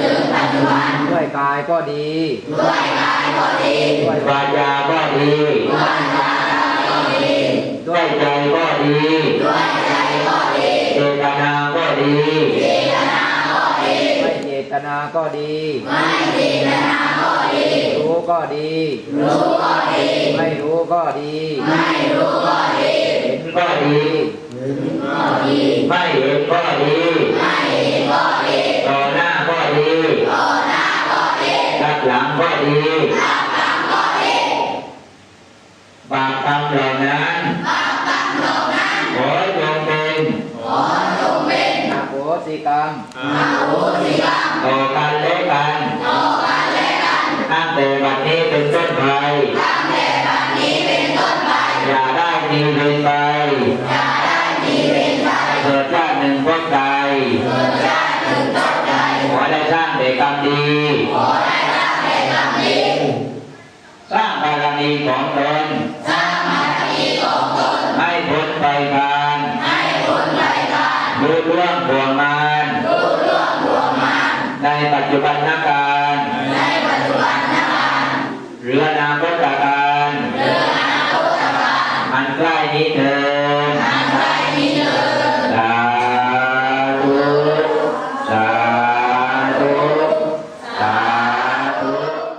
ถึงงปัจจุบันด้วยกายก็ดีด้วยวาจาก็ดีด้วยใจก็ดีเจตนาก็ดีไม่เจตนาก็ดีรู้ก็ดีไม่รู้ก็ดีเห็นก็ดีไม่เห็นก็ รับหลังก็ดีบาปกรรมเหล่านั้นขอจงเป็นอโหสิกรรมต่อกันและกันตั้งแต่วันนี้เป็นต้นไปอย่าได้มีเวรไปเกิดชาติหนึ่งพบใดขอได้สร้างแต่กรรมดี ทำดีสร้างบารมีของตนสร้างบารมีของตนให้พ้นไปบานให้พ้นไปบานรู้ล่วงบวงมานรู้ล่วงบวงมานในปัจจุบันนาการในปัจจุบันนาการเรืออนาคตการเรืออนาคตการมันใกล้นี้เถิ